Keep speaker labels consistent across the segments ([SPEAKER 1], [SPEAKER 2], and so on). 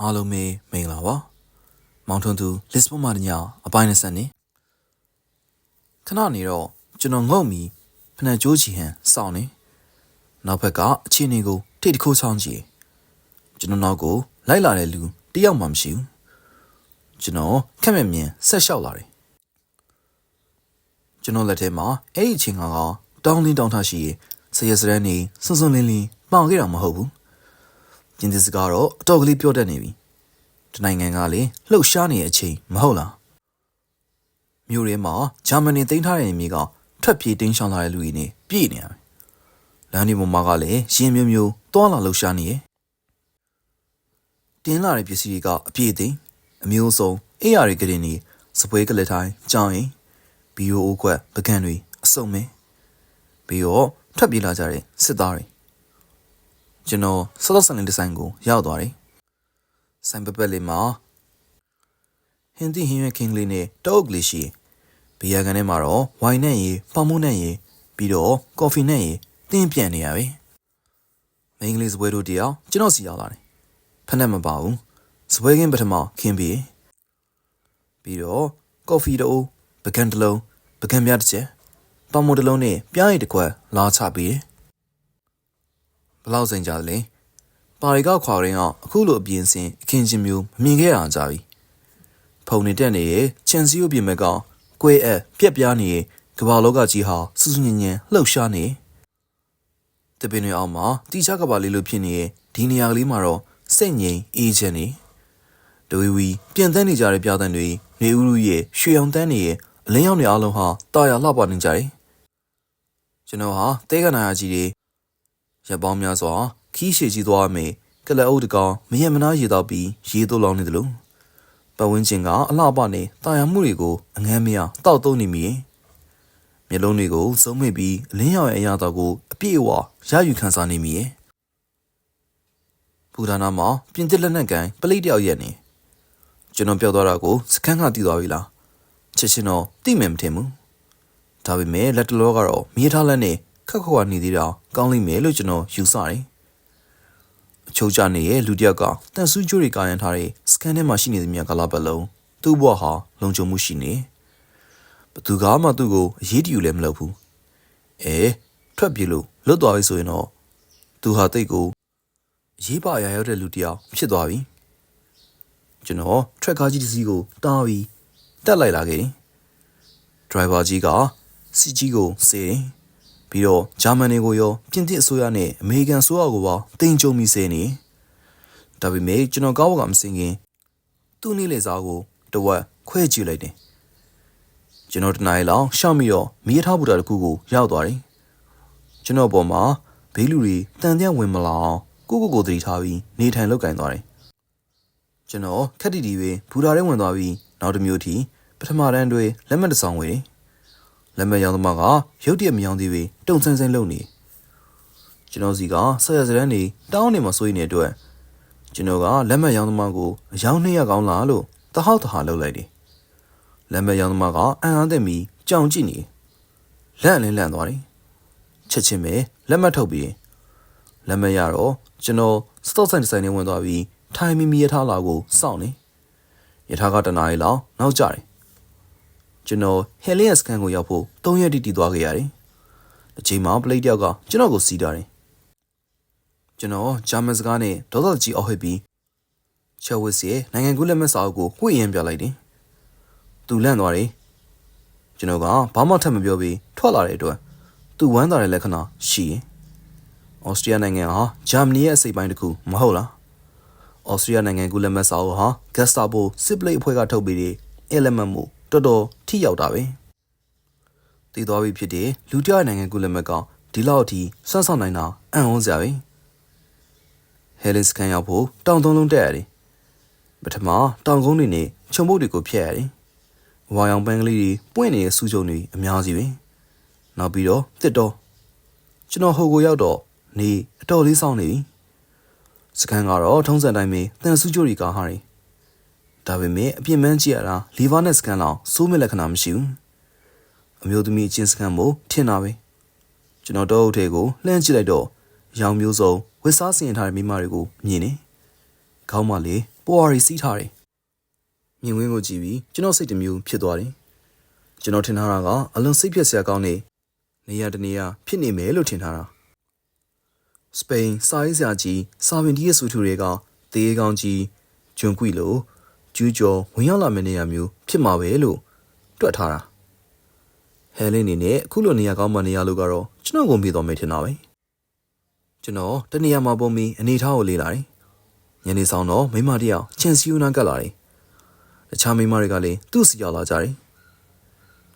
[SPEAKER 1] အားလုံးပဲမင်္ဂလာပါမောင်ထွန်းသူလစ်ဘွန်မှာတညအပိုင်း20နေခဏနေတော့ကျွန်တော်ငုံမီဖနက်ကြိုးချီဟန်စောင်းနေနောက်ဘက်ကအခြေအနေကိုထိတ်တခိုးဆောင်ကြည့်ကျွန်တော်နောက်ကိုလိုက်လာတဲ့လူတယောက်မှမရှိဘူးကျွန်တော်ခက်မဲ့မြင်ဆက်လျှောက်လာတယ်ကျွန်တော်လက်ထဲမှာအဲ့ဒီအချိန်ကတောင်းလင်းတောင်းထားရှိဆရစရန်နေစွန်းစွန်းလင်းလင်းပေါင်ခဲ့တာမဟုတ်ဘူး ကျင်းသစ်စကားတော့အတော်ကလေးပြောတတ်နေပြီဒီနိုင်ငံကလေလှုပ်ရှားနေတဲ့အချိန်မဟုတ်လားမြို့ထဲမှာဂျာမနီတင်ထားတဲ့မြေကထွက်ပြေးတင်းရှောင်လာတဲ့လူတွေနဲ့ပြည့်နေရမယ်လမ်းဒီပေါ်မှာကလည်းရင်မျိုးမျိုးတွာလာလှုပ်ရှားနေရဲ့တင်းလာတဲ့ပစ္စည်းတွေကအပြည့်သိမ်းအမျိုးစုံအိယာတွေကလေးနေစပွဲကလေးထိုင်းကြောင်းရင်ဘီယိုအိုးခွက်ပကံတွေအစုံမဲပြီးတော့ထွက်ပြေးလာကြတဲ့စစ်သားတွေ ကျွန်တော်စောစောဆန်တဲ့ဒီဇိုင်းကိုရောက်သွားတယ်။ဆိုင်ပပက်လေးမှာဟင်းသီးဟင်းရွက်ကင်းလေးနဲ့တောက်အုပ်လေးရှိတယ်။ဘီယာကန်ထဲမှာတော့ဝိုင်နဲ့ရေပေါင်မိုးနဲ့ရေပြီးတော့ကော်ဖီနဲ့ရေတင်းပြန်နေရပြီ။မိန်းကလေးစပွဲတို့တယောက်ကျွန်တော်စီရောက်လာတယ်။ဖက်နဲ့မပါဘူး။စပွဲကင်းပထမခင်းပြီးပြီးတော့ကော်ဖီတစ်အိုးပကံတစ်လုံးပကံပြားတစ်ချက်ပေါင်မိုးတစ်လုံးနဲ့ပြားရည်တစ်ခွက်လာချပြီးတယ်။ ဘယ်လောက်စိန်ကြလဲပါရီကခွာရင်းကအခုလိုအပြင်စင်အခင်းချင်းမျိုးမမြင်ခဲ့ရကြပြီဖုန်နေတက်နေရဲ့ချန်စီယိုပြင်မဲ့ကကွဲအက်ပြက်ပြားနေရဲ့ကမ္ဘာလောကကြီးဟာစူးစူးညံ့ညံ့လှုပ်ရှားနေတပင်တွေအောင်မှာတီချကဘာလေးလိုဖြစ်နေရဲ့ဒီနေရာကလေးမှာတော့စိတ်ငြိမ်အေးချမ်းနေဒဝီဝီပြန်တန်းနေကြတဲ့ပြသန်းတွေနေဦးလူရဲ့ရွှေအောင်တန်းနေရဲ့အလင်းရောက်နေအားလုံးဟာတာယာလှပနေကြတယ်ကျွန်တော်ဟာတဲကနာယာကြီးတွေ ရက်ပေါင်းများစွာခီးရှည်ကြီးသွားမယ်ကလအုပ်တကောင်မရက်မနာရေတော့ပြီးရေတို့လောင်းနေတယ်လို့ပတ်ဝန်းကျင်ကအလှပနေတာယာမှုတွေကိုအငမ်းမရတောက်သုံးနေမိရင်မျက်လုံးတွေကိုစုံမိပြီးအလင်းရောင်ရဲ့အရာတော်ကိုအပြည့်အဝရယူခံစားနေမိရဲ့ဘူဒါနာမှာပြင်သစ်လက်နက်ကန်ပလိတ်တယောက်ရက်နေကျွန်တော်ပြောသွားတာကိုစခန်းကတည်သွားပြီလားချက်ချင်းတော့သိမယ်မထင်ဘူးဒါပေမဲ့လက်တလောကတော့မြေထားလက်နဲ့ ခက်ခွာနေသေးတာကောင်းလိမ့်မယ်လို့ကျွန်တော်ယူဆတယ်အချိုးကျနေရဲ့လူတစ်ယောက်ကတန်ဆူးကြိုးတွေကာရန်ထားတဲ့စကန်ထဲမှာရှိနေသမျှကလာပတ်လုံးသူ့ဘဝဟာလုံခြုံမှုရှိနေဘသူကမှသူ့ကိုအရေးတယူလည်းမလုပ်ဘူးအဲထွက်ပြေးလို့လွတ်သွားပြီဆိုရင်တော့သူဟာတိတ်ကိုအရေးပါအရာရောက်တဲ့လူတစ်ယောက်ဖြစ်သွားပြီကျွန်တော်ထရက်ကားကြီးတစ်စီးကိုတားပြီးတက်လိုက်လာခဲ့တယ်ဒရိုင်ဘာကြီးကစီကြီးကိုစေတယ် ပြီးတော့ဂျာမန်တွေကိုရောပြင်သစ်အစိုးရနဲ့အမေရိကန်အစိုးရကိုပါတင်ကြုံမိစေနေဒါပေမဲ့ကျွန်တော်ကောင်းကမစင်ခင်သူ့နေ့လေစားကိုတဝက်ခွဲကြည့်လိုက်တယ်ကျွန်တော်တနင်္လာလောက်ရှောက်ပြီးတော့မီးထားဘူတာတစ်ခုကိုရောက်သွားတယ်ကျွန်တော်ပေါ်မှာဘေးလူတွေတန်တဲ့ဝင်မလာအောင်ကိုကိုကိုသတိထားပြီးနေထိုင်လောက်ကင်သွားတယ်ကျွန်တော်ခက်တီတီပဲဘူတာထဲဝင်သွားပြီးနောက်တစ်မျိုးထိပထမတန်းတွေလက်မှတ်တစ်ဆောင်ဝေတယ် လက်မဲ့ရောင်းသမားကရုတ်တရက်မရောင်းသေးပေတုံဆန်းဆန်းလုပ်နေကျွန်တော်စီကဆက်ရစရန်နေတောင်းနေမှာစိုးရိမ်နေတဲ့အတွက်ကျွန်တော်ကလက်မဲ့ရောင်းသမားကိုအယောင်း200ကောင်းလားလို့တဟောက်တဟာလုပ်လိုက်တယ်လက်မဲ့ရောင်းသမားကအံ့အားသင့်ပြီးကြောင်ကြည့်နေလက်အလင်းလန့်သွားတယ်ချက်ချင်းပဲလက်မှတ်ထုတ်ပြီးလက်မဲ့ရတော့ကျွန်တော်စတော့ဆိုင်ဒီဇိုင်းနဲ့ဝင်သွားပြီးထိုင်မီမီရထားလာကိုစောင့်နေရထားကတနားရီလောက်နောက်ကျတယ် ကျွန်တော်ဟယ်လီယက်စကန်ကိုရောက်ဖို့၃ရက်တိတိသွားခဲ့ရတယ်။တစ်ချိန်မှာပလိတ်တယောက်ကကျွန်တော်ကိုစီးတာတယ်။ကျွန်တော်ဂျာမန်စကားနဲ့ဒေါသကြီးအောက်ဟစ်ပြီးချက်ဝစ်စီရဲ့နိုင်ငံကူးလက်မှတ်စာအုပ်ကိုဝှေ့ရမ်းပြလိုက်တယ်။သူလန့်သွားတယ်။ကျွန်တော်ကဘာမှထပ်မပြောပြီးထွက်လာတဲ့အတွက်သူဝမ်းသာတဲ့လက္ခဏာရှိရင်ဩစတြေးလျနိုင်ငံဟာဂျာမနီရဲ့အစိပ်ပိုင်းတစ်ခုမဟုတ်လား။ဩစတြေးလျနိုင်ငံကူးလက်မှတ်စာအုပ်ဟာဂက်စတာဘိုစစ်ပလိတ်အဖွဲ့ကထုတ်ပေးတဲ့ element မှု တော်တော်ထိရောက်တာပဲတည်သွားပြီဖြစ်တဲ့လူတယောက်နိုင်ငံကုလမက်ကဒီလောက်အထိစွန့်ဆောင်နိုင်တာအံ့ဩစရာပဲဟဲလစ်ကန်ရောက်ဖို့တောင်သုံးလုံးတက်ရတယ်ပထမတောင်ကုန်းတွေနဲ့ခြုံပုတ်တွေကိုဖျက်ရတယ်ဝါရောင်ပန်းကလေးတွေပွင့်နေတဲ့စူးချုံတွေအများကြီးပဲနောက်ပြီးတော့တစ်တော့ကျွန်တော်ဟိုကိုရောက်တော့နေအတော်လေးစောင်းနေပြီစကန်ကတော့ထုံးစံတိုင်းပဲတန်ဆူးကြိုတွေကဟာတယ် ဒါပေမဲ့အပြစ်မှန်းကြည့်ရတာလီဗာနဲ့စကန်လောက်စိုးမဲ့လက္ခဏာမရှိဘူးအမျိုးသမီးအချင်းစကန်မို့ထင်တာပဲကျွန်တော်တော့အုပ်ထဲကိုလှမ်းကြည့်လိုက်တော့ရောင်မျိုးစုံဝစ်စားစင်ထားတဲ့မိမတွေကိုမြင်နေခေါင်းမလေးပွားရီစီးထားတယ်မြင်ဝင်းကိုကြည့်ပြီးကျွန်တော်စိတ်တစ်မျိုးဖြစ်သွားတယ်ကျွန်တော်ထင်ထားတာကအလွန်စိတ်ပြက်စရာကောင်းနေနေရာတနေရာဖြစ်နေမယ်လို့ထင်ထားတာစပိန်စာရေးဆရာကြီးစာဝင်ဒီရဲ့ဆူထူတွေကသေကောင်ကြီးဂျွန်ကွီလို ကျူးကျော်ဝင်ရောက်လာမယ့်နေရာမျိုးဖြစ်မှာပဲလို့တွက်ထားတာဟဲလင်းနေနဲ့အခုလိုနေရာကောင်းမှနေရာလို့ကတော့ကျွန်တော်ကုန်ပြီးတော့မယ်ထင်တာပဲကျွန်တော်တနေရာမှာပုံပြီးအနေထားကိုလေးလာတယ်ညနေဆောင်တော့မိမတယောက်ချင်စီယူနာကတ်လာတယ်တခြားမိမတွေကလည်းသူ့စီရောက်လာကြတယ်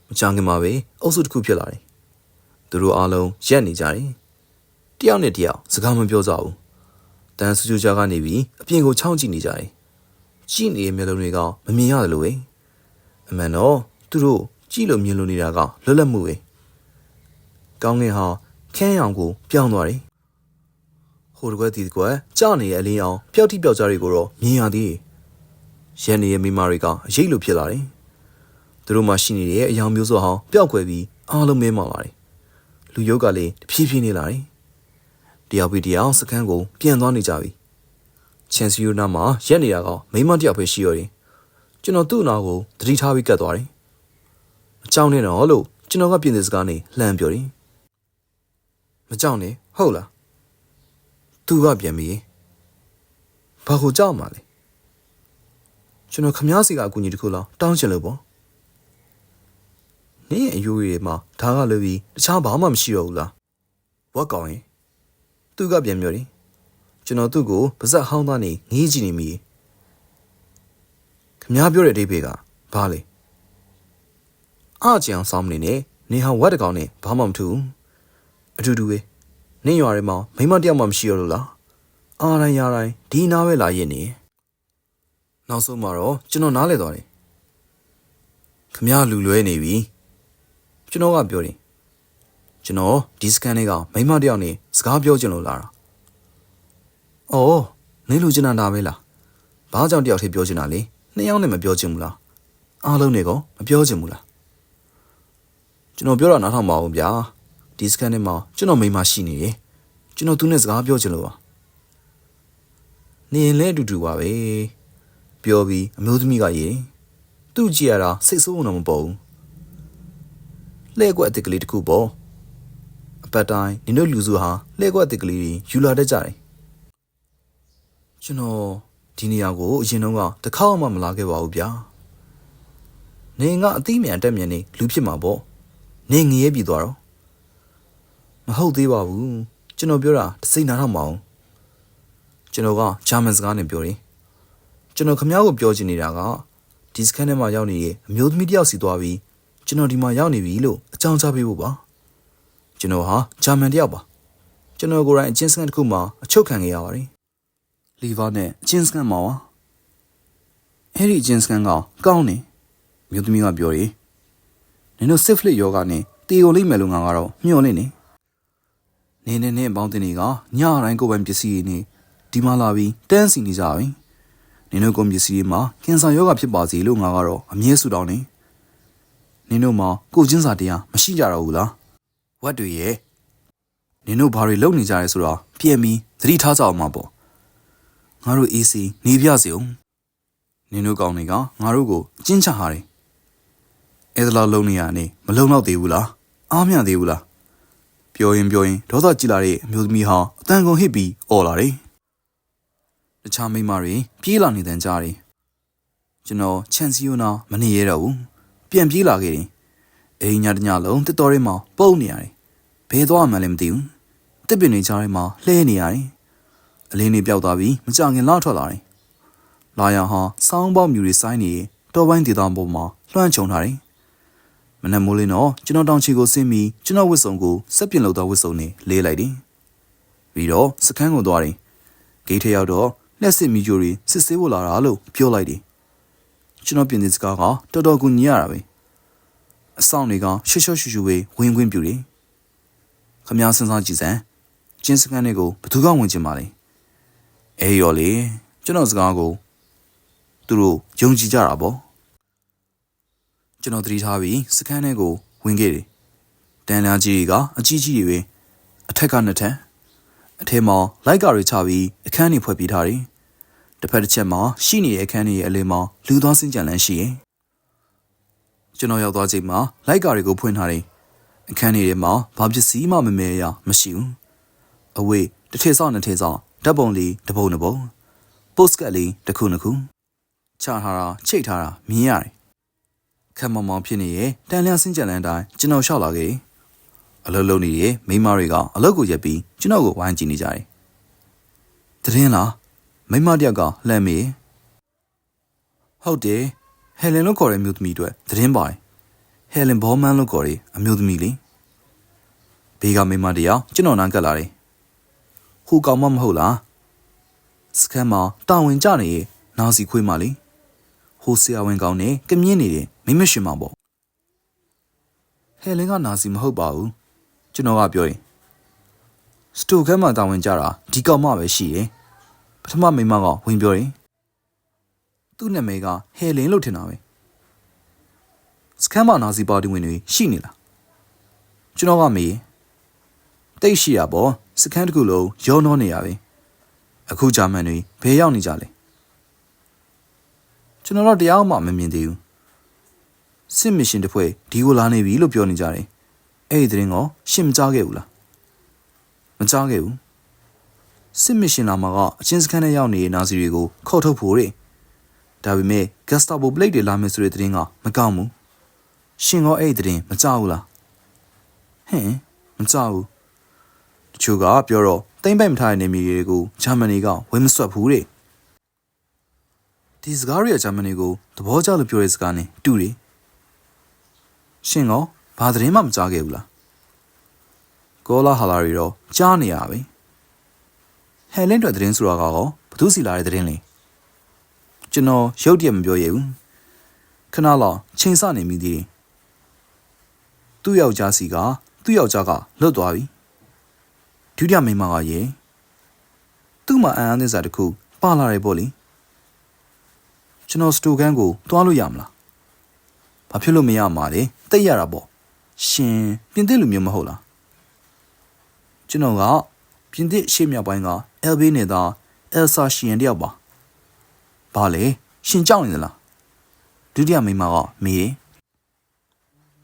[SPEAKER 1] မချောင်ခင်မှာပဲအုပ်စုတစ်ခုဖြစ်လာတယ်သူတို့အားလုံးရက်နေကြတယ်တယောက်နဲ့တယောက်စကားမပြောကြဘူးတန်ဆူဆူကြားကနေပြီးအပြင်ကိုချောင်းကြည့်နေကြတယ် ကြည့်နေတဲ့မျက်လုံးတွေကမမြင်ရတယ်လို့ပဲအမှန်တော့သူတို့ကြည့်လို့မြင်လို့နေတာကလွတ်လပ်မှုပဲကောင်းငင်ဟာခန်းရောင်ကိုပြောင်းသွားတယ်ဟိုတကွက်ဒီတကွက်ကြောက်နေတဲ့အလင်းအောင်ပျောက်တိပျောက်ကြားတွေကိုတော့မြင်ရသေးတယ်ရန်နေရဲ့မိမာတွေကအရေးလိုဖြစ်လာတယ်သူတို့မှရှိနေတဲ့အယောင်မျိုးစုံဟောင်းပျောက်ကွယ်ပြီးအားလုံးမဲမောင်လာတယ်လူယုတ်ကလည်းတဖြည်းဖြည်းနေလာတယ်တယောက်ပြီးတယောက်စကန်းကိုပြန်သွားနေကြပြီ ချန်စီယိုနာမှာရက်နေတာကမိမတယောက်ပဲရှိရတယ်ကျွန်တော်သူ့အနာကိုသတိထားပြီးကတ်သွားတယ်မကြောက်နဲ့တော့လို့ကျွန်တော်ကပြင်သစ်စကားနဲ့လှမ်းပြောတယ်မကြောက်နဲ့ဟုတ်လားသူကပြန်ပြီးဘာကိုကြောက်မှလဲကျွန်တော်ခမားစီကအကူအညီတစ်ခုလောက်တောင်းချင်လို့ပေါ့နင်းရဲ့အယူတွေမှာဒါကလည်းပြီးတခြားဘာမှမရှိတော့ဘူးလားဝက်ကောင်ရင်သူကပြန်ပြောတယ် ကျွန်တော်သူ့ကိုပါဇက်ဟောင်းသားနေငေးကြည့်နေမိခမားပြောတဲ့အဓိပ္ပာယ်ကဘာလဲအားကြအောင်ဆောင်းနေနဲ့နေဟာဝက်တကောင်နဲ့ဘာမှမထူဘူးအတူတူပဲနင်းရွာထဲမှာမိမတယောက်မှမရှိရလို့လားအားတိုင်းရတိုင်းဒီနားပဲလာရင်နေနောက်ဆုံးမှာတော့ကျွန်တော်နားလဲသွားတယ်ခမားလူလွဲနေပြီကျွန်တော်ကပြောတယ်ကျွန်တော်ဒီစကန်လေးကမိမတယောက်နဲ့စကားပြောချင်လို့လာတာ အော်နေလူချင်တာပဲလားဘာကြောင့်တယောက်တည်းပြောချင်တာလဲနှစ်ယောက်နဲ့မပြောချင်ဘူးလားအားလုံးနဲ့ကောမပြောချင်ဘူးလားကျွန်တော်ပြောတာနားထောင်ပါဦးဗျာဒီစကန်ထဲမှာကျွန်တော်မိန်းမရှိနေတယ်ကျွန်တော်သူနဲ့စကားပြောချင်လို့ပါနေရင်လည်းအတူတူပါပဲပြောပြီးအမျိုးသမီးကရေသူ့ကြည့်ရတာစိတ်ဆိုးအောင်မပေါ်ဘူးလှဲ့ကွက်အစ်စ်ကလေးတစ်ခုပေါ့အပတ်တိုင်းနင်တို့လူစုဟာလှဲ့ကွက်အစ်စ်ကလေးတွေယူလာတတ်ကြတယ် ကျွန်တော်ဒီနေရာကိုအရင်တုန်းကတစ်ခါမှမလာခဲ့ပါဘူးဗျာနေကအသိမြန်တက်မြန်နေလူဖြစ်မှာပေါ့နေငရဲပြီသွားတော့မဟုတ်သေးပါဘူးကျွန်တော်ပြောတာတစိမ့်နာတော့မအောင်ကျွန်တော်ကဂျာမန်စကားနဲ့ပြောတယ်ကျွန်တော်ခမ ्या ကိုပြောချင်နေတာကဒီစကန်ထဲမှာရောက်နေတဲ့အမျိုးသမီးတယောက်စီသွားပြီးကျွန်တော်ဒီမှာရောက်နေပြီလို့အကြောင်းကြားပေးဖို့ပါကျွန်တော်ဟာဂျာမန်တယောက်ပါကျွန်တော်ကိုယ်တိုင်အချင်းစကန်တစ်ခုမှာအချုပ်ခံခဲ့ရပါတယ် လီဗာနဲ့အချင်းစကန်မှာပါအဲ့ဒီအချင်းစကန်ကကောင်းနေမြို့သမီးကပြောတယ်နင်တို့စစ်ဖလစ်ယောဂနဲ့တေကိုလိမ့်မယ်လို့ငါကတော့မျှော်လင့်နေနေနေနဲ့ပေါင်းတင်တွေကညတိုင်းကိုယ်ပိုင်ပစ္စည်းတွေနဲ့ဒီမှာလာပြီးတန်းစီနေကြပြီနင်တို့ကုန်ပစ္စည်းတွေမှာကင်ဆာယောဂဖြစ်ပါစေလို့ငါကတော့အမြဲဆုတောင်းနေနင်တို့မှာကိုချင်းစာတရားမရှိကြတော့ဘူးလားဝတ်တွေရဲ့နင်တို့ဘာတွေလုပ်နေကြရဲဆိုတော့ပြန်ပြီးသတိထားကြအောင်ပါပေါ့ ငါတို့အေးစီနေပြစေအောင်နင်တို့ကောင်းတွေကငါတို့ကိုအကျဉ်းချဟာတယ်အဲ့ဒါလောက်လုံးနေရနေမလုံတော့သေးဘူးလားအားမရသေးဘူးလားပြောရင်ပြောရင်ဒေါသကြည်လာတဲ့အမျိုးသမီးဟာအတန်ကုန်ဟစ်ပြီးអော်လာတယ်တခြားမိန်းမတွေပြေးလာနေတဲ့အကြားတယ်ကျွန်တော်ချန်စီယိုနာမနေရတော့ဘူးပြန်ပြေးလာခဲ့တယ်အိမ်ညတညလုံးတစ်တော်ရဲမှာပုံနေရတယ်ဘယ်သွားမှလည်းမသိဘူးတစ်ပင်တွေကြားထဲမှာလှဲနေရတယ် အလင်းတွေပျောက်သွားပြီးမကြခင်လောက်ထွက်လာတယ်လာရဟာစောင်းပေါက်မြူတွေစိုင်းနေတော်ပိုင်းဒေသပေါ်မှာလွှမ်းခြုံထားတယ်မနက်မိုးလင်းတော့ကျွန်တော်တောင်ချီကိုဆင်းပြီးကျွန်တော်ဝစ်စုံကိုစက်ပြင်လောက်သောဝစ်စုံနဲ့လေးလိုက်တယ်ပြီးတော့စခန်းကိုသွားတယ်ဂိတ်ထဲရောက်တော့လက်စစ်မီဂျိုတွေစစ်ဆေးဖို့လာတာလို့ပြောလိုက်တယ်ကျွန်တော်ပြင်သစ်စကားကတော်တော်ကူညီရတာပဲအဆောင်တွေကရှေ့ရှော့ရှူရှူပဲဝင်ခွင့်ပြုတယ်ခမားစဉ်းစားကြည့်စမ်းကျင်းစကန်တွေကိုဘသူကဝင်ချင်ပါလဲ အေးရော်လေကျွန်တော်စကားကိုသူတို့ယုံကြည်ကြတာပေါ့ကျွန်တော်သတိထားပြီးစကန်တွေကိုဝင်ခဲ့တယ်တန်လာကြီးတွေကအကြီးကြီးတွေပဲအထက်ကနှစ်ထပ်အထဲမှာလိုက်ကာတွေချပြီးအခန်းတွေဖွဲ့ပေးထားတယ်တစ်ဖက်တစ်ချက်မှာရှိနေတဲ့အခန်းကြီးရဲ့အလယ်မှာလူသွားစင်ကြံလန်းရှိရင်ကျွန်တော်ရောက်သွားချိန်မှာလိုက်ကာတွေကိုဖွင့်ထားတယ်အခန်းကြီးထဲမှာဘာပစ္စည်းမှမမဲရမရှိဘူးအဝေးတစ်ထည့်စောင်းနှစ်ထည့်စောင်း ဓာတ်ပုံလေးတစ်ပုံတစ်ပုံပို့စကတ်လေးတစ်ခုနှစ်ခုချထားတာချိတ်ထားတာမြင်ရတယ်ခက်မောင်မောင်ဖြစ်နေရဲ့တန်လျာစင်ကြံလန်းတိုင်းကျွန်တော်ရှောက်လာခဲ့တယ်အလုပ်လုပ်နေတဲ့မိန်းမတွေကအလုပ်ကိုရက်ပြီးကျွန်တော်ကိုဝိုင်းကြည့်နေကြတယ်တရင်လားမိန်းမတစ်ယောက်ကလှမ်းမေးဟုတ်တယ်ဟယ်လင်လို့ခေါ်တဲ့မျိုးသမီးတွေတရင်ပါတယ်ဟယ်လင်ဘောမန်လို့ခေါ်တဲ့အမျိုးသမီးလေးဘေးကမိန်းမတစ်ယောက်ကျွန်တော်နားကပ်လာတယ် ဟူကောင်မမဟုတ်လားစကန်မှာတာဝန်ကြနေရဲ့နာစီခွေးမလေးဟိုဆရာဝန်ကောင်းနဲ့ကမြင့်နေတဲ့မိမရှင်မပေါ့ဟယ်လင်ကနာစီမဟုတ်ပါဘူးကျွန်တော်ကပြောရင်စတိုခန်းမှာတာဝန်ကြတာဒီကောင်မပဲရှိတယ်ပထမမိန်းမကဝင်ပြောရင်သူ့နာမည်ကဟယ်လင်လို့ထင်တာပဲစကန်မှာနာစီပါတီဝင်တွေရှိနေလားကျွန်တော်ကမေးတိတ်ရှိရပေါ့ စကန်တစ်ခုလုံးရောနှောနေရပဲအခုဂျာမန်တွေဘယ်ရောက်နေကြလဲကျွန်တော်တော့တရားမှမမြင်သေးဘူးစစ်မရှင်တစ်ဖွဲ့ဒီကိုလာနေပြီလို့ပြောနေကြတယ်အဲ့ဒီသတင်းကိုရှင်းမကြားခဲ့ဘူးလားမကြားခဲ့ဘူးစစ်မရှင်လာမှာကအချင်းစခန်းထဲရောက်နေတဲ့နာစီတွေကိုခေါ်ထုတ်ဖို့တဲ့ဒါပေမဲ့ဂက်စတာဘိုပလိတ်တွေလာမယ်ဆိုတဲ့သတင်းကမကောင်းဘူးရှင်ရောအဲ့ဒီသတင်းမကြားဘူးလားဟင်မကြားဘူးတ ချို့ကပြောတော့တိမ့်ပိုက်မထားတဲ့နေမြေတွေကိုဂျာမနီကဝယ်မဆွတ်ဘူးတဲ့ဒီစကားရဂျာမနီကိုသဘောကျလို့ပြောတဲ့စကားနဲ့တူတယ်ရှင်ရောဘာသတင်းမှမကြားခဲ့ဘူးလားကောလာဟာလာရီတော့ကြားနေရပါပဲဟဲလင်းတွေသတင်းဆိုတာကတော့ဘသူစီလာတဲ့သတင်းလဲကျွန်တော်ရုတ်တရက်မပြောရဘူးခဏလောက်ချိန်ဆနေမိသေးတယ်သူ့ယောက်ျားစီကသူ့ယောက်ျားကလွတ်သွားပြီ ဒုတိယမိန်းမကရေသူ့မှာအန်အားသစ္စာတစ်ခုပါလာတယ်ပေါ့လေကျွန်တော်စတိုကန်ကိုတွားလို့ရမလားဘာဖြစ်လို့မရမှာလဲတိတ်ရတာပေါ့ရှင်ပြင်သစ်လူမျိုးမဟုတ်လားကျွန်တော်ကပြင်သစ်ရှေ့မြောက်ပိုင်းက LB နေတာအယ်ဆာရှင်တယောက်ပါဘာလဲရှင်ကြောက်နေသလားဒုတိယမိန်းမကမေး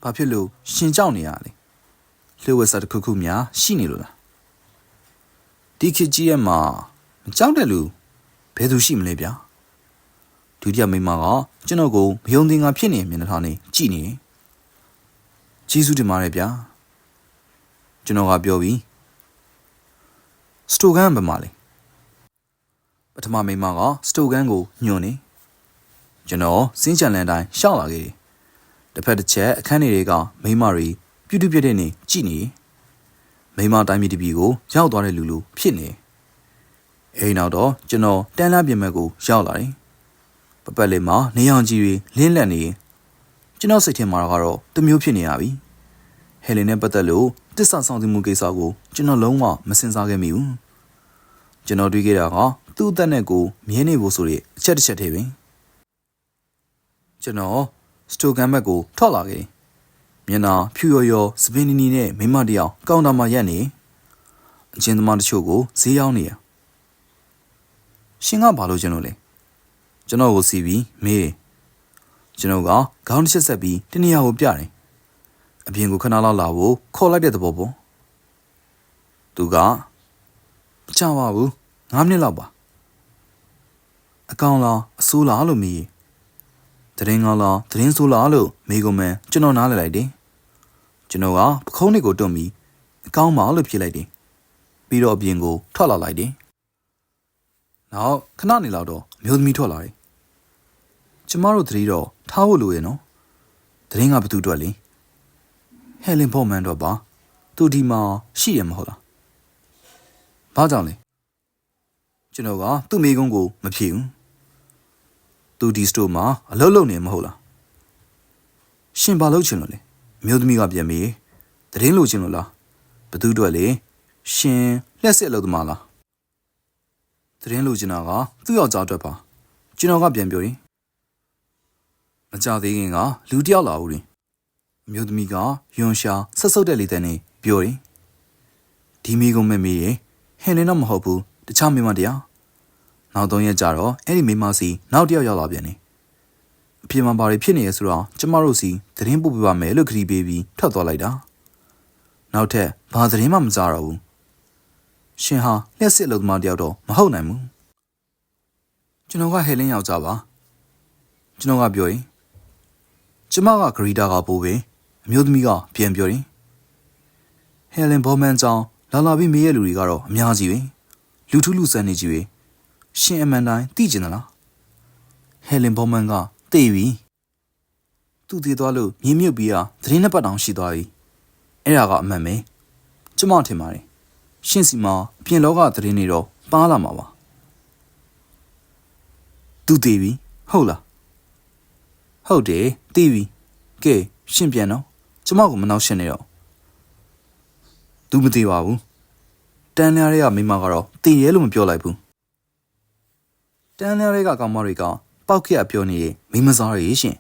[SPEAKER 1] ဘာဖြစ်လို့ရှင်ကြောက်နေရလဲလှုပ်ဝက်စားတစ်ခုခုများရှိနေလို့လား ဒီခေတ်ကြီးရဲ့မှာမကြောက်တဲ့လူဘယ်သူရှိမလဲဗျာဒုတိယမိန်းမကကျွန်တော်ကိုမယုံသင်္ကာဖြစ်နေမျက်နှာထားနေကြည့်နေတယ်ကျေးဇူးတင်ပါတယ်ဗျာကျွန်တော်ကပြောပြီးစတိုဂန်ဘယ်မှာလဲပထမမိန်းမကစတိုဂန်ကိုညွှန်နေကျွန်တော်စင်းချန်လန်တိုင်းရှောက်လာခဲ့တယ်တစ်ဖက်တစ်ချက်အခန်းတွေကမိန်းမတွေပြူတူပြတဲ့နေကြည့်နေမိန်း မတိုင်းပြည်တပြည်ကိုရောက်သွားတဲ့လူလူဖြစ်နေအိမ်နောက်တော့ကျွန်တော်တန်းလာပြင်မဲ့ကိုရောက်လာတယ်ပပတ်လေးမှာနေအောင်ကြီးတွေလင်းလက်နေကျွန်တော်စိတ်ထဲမှာကတော့တမျိုးဖြစ်နေရပြီဟယ်လင်နဲ့ပတ်သက်လို့တစ္ဆာဆောင်သိမှုကိစ္စကိုကျွန်တော်လုံးဝမစင်စားခဲ့မိဘူးကျွန်တော်တွေးခဲ့တာကသူ့အသက်နဲ့ကိုမြင်းနေဖို့ဆိုတဲ့အချက်တစ်ချက်တည်းပဲကျွန်တော်စတိုဂန်ဘက်ကိုထွက်လာခဲ့ မျက်နှာဖြူရော်ရော်စပင်းနီနီနဲ့မိမတယောက်ကောင်တာမှာရက်နေအချင်းသမားတချို့ကိုဈေးရောက်နေရရှင်ကဘာလို့ကျွန်တော်လဲကျွန်တော်ကိုစီပြီးမေးတယ်ကျွန်တော်ကခေါင်းတစ်ချက်ဆက်ပြီးတနေရာကိုပြတယ်အပြင်ကိုခဏလောက်လာဖို့ခေါ်လိုက်တဲ့သဘောပေါ့သူကမချပါဘူး9မိနစ်လောက်ပါအကောင်လားအဆိုးလားလို့မေးတရင် ကောင်းလားတရင်ဆိုးလားလို့မေးကုန်မှကျွန်တော်နားလည်လိုက်တယ်ကျွန်တော်ကပခုံးလေးကိုတွန့်ပြီးအကောင်မလို့ဖြေလိုက်တယ်ပြီးတော့အပြင်ကိုထွက်လာလိုက်တယ်နောက်ခဏနေလောက်တော့အမျိုးသမီးထွက်လာတယ်ကျမတို့သတိတော့ထားဖို့လိုရဲ့နော်သတရင်ကဘသူအတွက်လဲဟယ်လင်ဖော်မန်တော့ပါသူဒီမှာရှိရမဟုတ်လားဘာကြောင့်လဲကျွန်တော်ကသူ့မိကုန်းကိုမဖြေဘူး သူဒီစတိုမှာအလုပ်လုပ်နေမဟုတ်လားရှင်ဘာလုပ်ချင်လို့လဲအမျိုးသမီးကပြန်မေးတရင်လိုချင်လို့လားဘသူအတွက်လဲရှင်လက်စစ်အလုပ်သမားလားတရင်လိုချင်တာကသူ့ယောက်ျားအတွက်ပါကျွန်တော်ကပြန်ပြောရင်မကြသေးခင်ကလူတယောက်လာဦးတယ်အမျိုးသမီးကယွန်ရှာဆက်ဆုပ်တဲ့လေတဲ့နဲ့ပြောတယ်ဒီမိကုံမဲ့မေးရင်ဟင်လင်းတော့မဟုတ်ဘူးတခြားမိမတရား နောက်သုံးရက်ကြာတော့အဲ့ဒီမိန်းမစီနောက်တစ်ယောက်ရောက်လာပြန်တယ်အပြင်မှာဘာတွေဖြစ်နေရဆိုတော့ကျမတို့စီသတင်းပို့ပြပါမယ်လို့ခရီးပေးပြီးထွက်သွားလိုက်တာနောက်ထပ်ဘာသတင်းမှမကြားတော့ဘူးရှင်ဟာလျှက်စစ်အလုပ်သမားတယောက်တော့မဟုတ်နိုင်ဘူးကျွန်တော်ကဟဲလင်းယောက်ျားပါကျွန်တော်ကပြောရင်ကျမကဂရီတာကပိုးပဲအမျိုးသမီးကပြန်ပြောရင်ဟဲလင်ဘောမန်ကြောင့်လာလာပြီးမေးရလူတွေကတော့အများကြီးပဲလူထုလူဆန်းနေကြီးပဲ ရှင်အမှန်တိုင်းသိကျင်သလားဟဲလင်ဘောမန်ကသိပြီသူတည်သွားလို့မြင်းမြုပ်ပြီးတာသတင်းနှစ်ပတ်တောင်ရှိသွားပြီအဲ့ဒါကအမှန်ပဲကျမထင်ပါတယ်ရှင်စီမှာအပြင်လောကသတင်းတွေတော့ပါလာမှာပါသူတည်ပြီဟုတ်လားဟုတ်တယ်တည်ပြီကဲရှင်ပြန်တော့ကျမကိုမနှောက်ရှင်းနေတော့သူမတည်ပါဘူးတန်းများတွေကမိမကတော့တည်ရဲလို့မပြောလိုက်ဘူး တန်းများတွေကကောင်မတွေကပောက်ခရပြောနေမိမစားရရှင်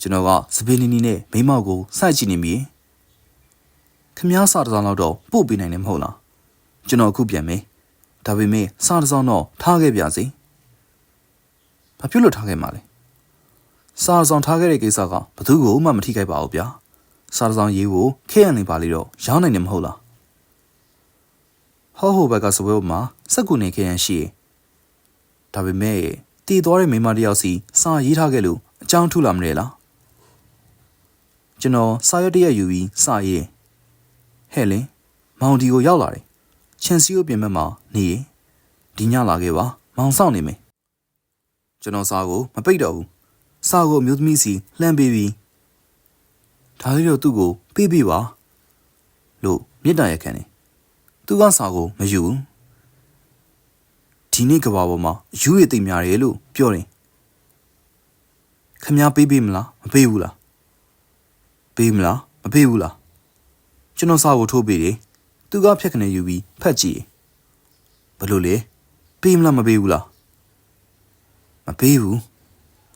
[SPEAKER 1] ကျွန်တော်ကစပင်းနီနီနဲ့မိမောက်ကိုစိုက်ကြည့်နေမိခမားစားတစ်စောင်းလောက်တော့ပို့ပေးနိုင်တယ်မဟုတ်လားကျွန်တော်အခုပြန်မယ်ဒါပေမဲ့စားတစ်စောင်းတော့ထားခဲ့ပြစီဘာဖြစ်လို့ထားခဲ့မှာလဲစားတစ်စောင်းထားခဲ့တဲ့ကိစ္စကဘသူ့ကိုမှမထိခိုက်ပါဘူးဗျာစားတစ်စောင်းရေးကိုခဲရနေပါလေတော့ရောင်းနိုင်တယ်မဟုတ်လားဟောဟိုဘက်ကစပွဲပေါ်မှာစက်ကူနေခဲရန်ရှိ ဒါပေမဲ့တည်သွားတဲ့မိန်းမတစ်ယောက်စီစာရေးထားခဲ့လို့အကြောင်းထုလာမလဲလားကျွန်တော်စာရွက်တစ်ရက်ယူပြီးစာရေးဟဲ့လင်မောင်ဒီကိုရောက်လာတယ်ချန်စီကိုပြင်ဘက်မှာနေရင်ဒီညလာခဲ့ပါမောင်ဆောင်နေမယ်ကျွန်တော်စာကိုမပိတ်တော့ဘူးစာကိုအမျိုးသမီးစီလှမ်းပေးပြီးဒါလေးတော့သူ့ကိုပေးပေးပါလို့မြစ်တာရက်ခံတယ်သူကစာကိုမယူဘူး ဒီနေ့ကဘာပေါ်မှာအယူရည်သိမ့်များတယ်လို့ပြောတယ်ခမည်းပေးပေးမလားမပေးဘူးလားပေးမလားမပေးဘူးလားကျွန်တော်စာကိုထိုးပေးတယ်သူကဖြက်ခနဲ့ယူပြီးဖတ်ကြည့်ဘယ်လိုလဲပေးမလားမပေးဘူးလားမပေးဘူး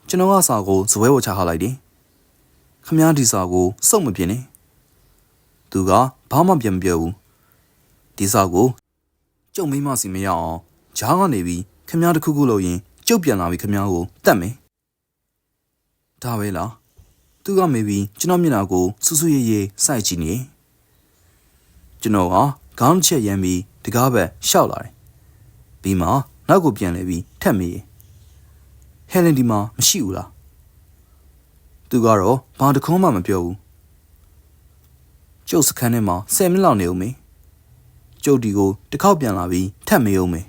[SPEAKER 1] ကျွန်တော်ကစာကိုဇပွဲပေါ်ချထားလိုက်တယ်ခမည်းဒီစာကိုစုပ်မပြင်းနဲ့သူကဘာမှပြန်မပြောဘူးဒီစာကိုကျုံမိမစီမရအောင် ဂျားကနေပြီးခမည်းတစ်ခုခုလို့ရင်ကျုပ်ပြန်လာပြီးခမည်းကိုတတ်မယ်ဒါပဲလားသူကမေးပြီးကျွန်တော်မျက်နှာကိုဆူဆူရဲရဲစိုက်ကြည့်နေကျွန်တော်ကခေါင်းချက်ရမ်းပြီးတကားဘက်ရှောက်လာတယ်ပြီးမှနောက်ကိုပြန်လဲပြီးထက်မေးဟဲလင်ဒီမှာမရှိဘူးလားသူကတော့ဘာတခုံးမှမပြောဘူးကျုပ်စခန်းထဲမှာ10မိနစ်လောက်နေဦးမေကျုပ်ဒီကိုတစ်ခေါက်ပြန်လာပြီးထက်မေးဦးမေ